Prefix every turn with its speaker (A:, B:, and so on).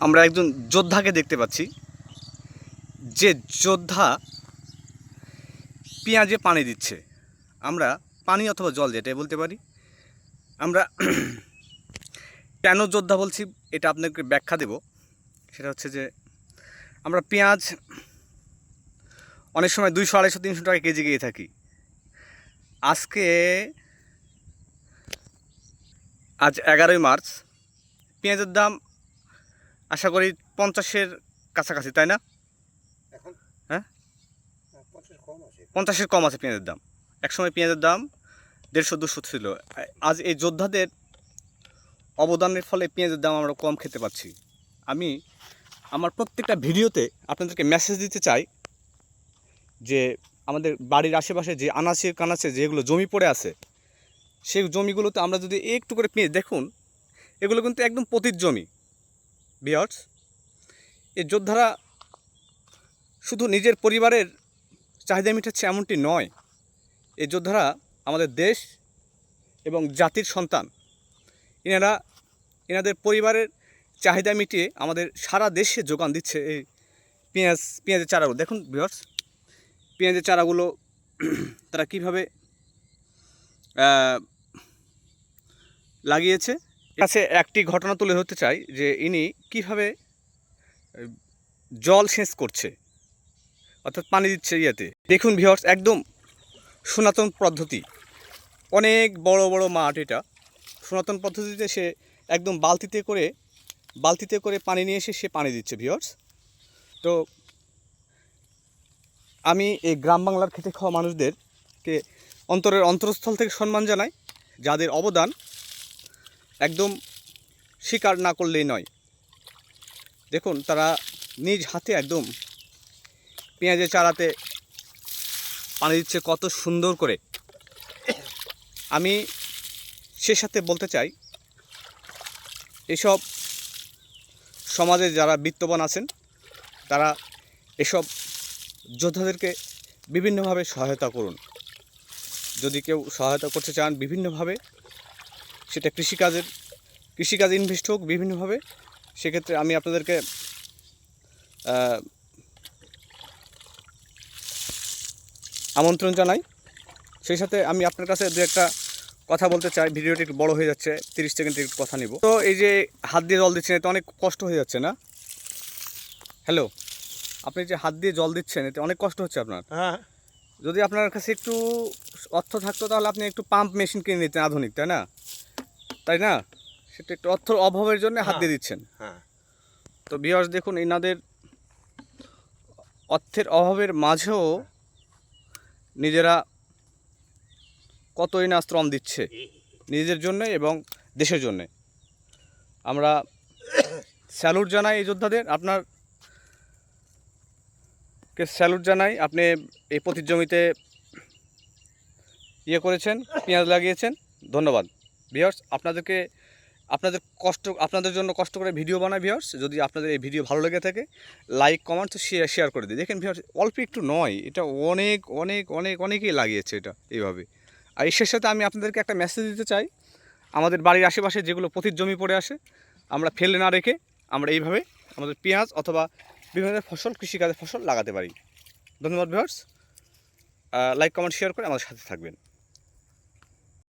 A: আমরা একজন যোদ্ধাকে দেখতে পাচ্ছি। যে যোদ্ধা পেঁয়াজে পানি দিচ্ছে। আমরা পানি অথবা জল যেটাই বলতে পারি। আমরা কেন যোদ্ধা বলছি, এটা আপনাকে ব্যাখ্যা দেব। সেটা হচ্ছে যে, আমরা পেঁয়াজ অনেক সময় দুইশো, আড়াইশো, তিনশো টাকা কেজি গিয়ে থাকি। আজকে আজ এগারোই মার্চ। পেঁয়াজের দাম আশা করি পঞ্চাশের কাছাকাছি তাই না? হ্যাঁ?
B: পঞ্চাশ কম আছে।
A: পঞ্চাশের কম আছে পেঁয়াজের দাম। একসময় পেঁয়াজের দাম দেড়শো দুশো ছিল। আজ এই যোদ্ধাদের অবদানের ফলে পেঁয়াজের দাম আমরা কম খেতে পাচ্ছি। আমি আমার প্রত্যেকটা ভিডিওতে আপনাদেরকে মেসেজ দিতে চাই যে আমাদের বাড়ির আশেপাশে যে আনাচে কানাচে যেগুলো জমি পড়ে আছে সেই জমিগুলোতে আমরা যদি একটু করে পেঁয়াজ দেখুন এগুলো কিন্তু একদম পতির জমি। বিয়ার্স, এই যোদ্ধারা শুধু নিজের পরিবারের চাহিদা মিটাচ্ছে এমনটি নয়। এই যোদ্ধারা আমাদের দেশ এবং জাতির সন্তান। এনারা, এনাদের পরিবারের চাহিদা মিটিয়ে আমাদের সারা দেশে যোগান দিচ্ছে এই পেঁয়াজ, পেঁয়াজের চারাগুলো। দেখুন ভিওর্স পেঁয়াজের চারাগুলো তারা কীভাবে লাগিয়েছে কাছে একটি ঘটনা তুলে ধরতে চাই যে ইনি কীভাবে জল সেচ করছে, অর্থাৎ পানি দিচ্ছে ইয়েতে। দেখুন ভিওর্স একদম সনাতন পদ্ধতি। অনেক বড় বড় মাঠ এটা। সনাতন পদ্ধতিতে সে একদম বালতিতে করে বালতিতে করে পানি নিয়ে এসে সে পানি দিচ্ছে ভিওর্স তো আমি এই গ্রাম বাংলার খেটে খাওয়া মানুষদেরকে অন্তরের অন্তরস্থল থেকে সম্মান জানাই, যাদের অবদান একদম স্বীকার না করলেই নয়। দেখুন, তারা নিজ হাতে একদম পেঁয়াজের চারাতে পানি দিচ্ছে, কত সুন্দর করে। আমি সে সাথে বলতে চাই, এসব সমাজে যারা বিত্তবান আছেন, তারা এসব যোদ্ধাদেরকে বিভিন্নভাবে সহায়তা করুন। যদি কেউ সহায়তা করতে চান, বিভিন্নভাবে সেটা কৃষিকাজের কৃষিকাজ ইনভেস্ট হোক বিভিন্নভাবে সেক্ষেত্রে আমি আপনাদেরকে আমন্ত্রণ জানাই। সেই সাথে আমি আপনার কাছে দু একটা কথা বলতে চাই। ভিডিওটি একটু বড়ো হয়ে যাচ্ছে তিরিশ সেকেন্ডের একটু কথা নিব। তো এই যে হাত দিয়ে জল দিচ্ছেন এতে অনেক কষ্ট হয়ে যাচ্ছে না? হ্যালো আপনি যে হাত দিয়ে জল দিচ্ছেন এতে অনেক কষ্ট হচ্ছে আপনার?
B: হ্যাঁ।
A: যদি আপনার কাছে একটু অর্থ থাকতো তাহলে আপনি একটু পাম্প মেশিন কিনে নিতেন আধুনিক তাই না? তাই না? সেটা একটু অর্থ অভাবের জন্য হাত দিয়ে দিচ্ছেন।
B: হ্যাঁ।
A: তো বিয়ার্স দেখুন এনাদের অর্থের অভাবের মাঝেও নিজেরা কতই না শ্রম দিচ্ছে নিজেদের জন্য এবং দেশের জন্য। আমরা স্যালুট জানাই এই যোদ্ধাদের। আপনার কে স্যালুট জানাই আপনি এই পতির জমিতে ইয়ে করেছেন পেঁয়াজ লাগিয়েছেন ধন্যবাদ। ভিওর্স আপনাদেরকে, আপনাদের কষ্ট, আপনাদের জন্য কষ্ট করে ভিডিও বানাই ভিওর্স যদি আপনাদের এই ভিডিও ভালো লেগে থাকে লাইক কমেন্ট শেয়ার শেয়ার করে দিই দেখেন ভিওর্স অল্প একটু নয়, এটা অনেক অনেক অনেক, অনেকেই লাগিয়েছে এটা এইভাবে। আর এর সাথে আমি আপনাদেরকে একটা মেসেজ দিতে চাই। আমাদের বাড়ির আশেপাশে যেগুলো পতির জমি পড়ে আসে, আমরা ফেলে না রেখে আমরা এইভাবে আমাদের পেঁয়াজ অথবা বিভিন্ন ফসল, কৃষিকাজের ফসল লাগাতে পারি। ধন্যবাদ ভিওর্স লাইক কমেন্ট শেয়ার করে আমাদের সাথে থাকবেন।